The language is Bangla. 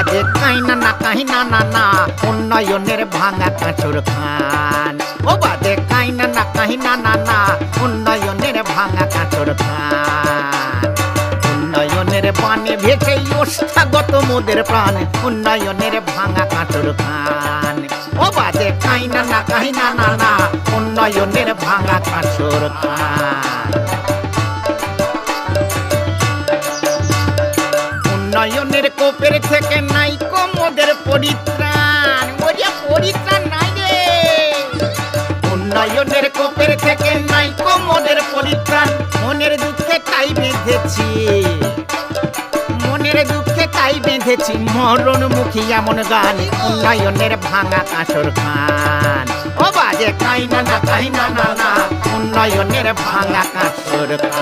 বাজে কাইনা না কাহিনা না না উন্নয়নের ভাঙা কাঁচুর খান। ও বাজে কাইনা না কাহিনা না না উন্নয়নের ভাঙা কাঁচুর খান। উন্নয়নের পানে ভেসে ওষ্ঠাগত মোদের প্রাণ, উন্নয়নের ভাঙা কাঁচুর খান। ও বাজে কাইনা না কাহিনা না না, উন্নয়নের ভাঙা কাঁচুর খান। উন্নয়নের কোপের থেকে নাই মোদের পরিত্রাণ। ওরে পরিত্রাণ নাই রে। উন্নয়নের কোপের থেকে নাই মোদের পরিত্রাণ। মনের দুঃখে তাই বেঁধেছি। মনের দুঃখে তাই বেঁধেছি। মরণ মুখী এমন গান, উন্নয়নের ভাঙা কাঁচর খান। ও বাজে কাইনা না কাইনা না না উন্নয়নের ভাঙা কাঁচর খান।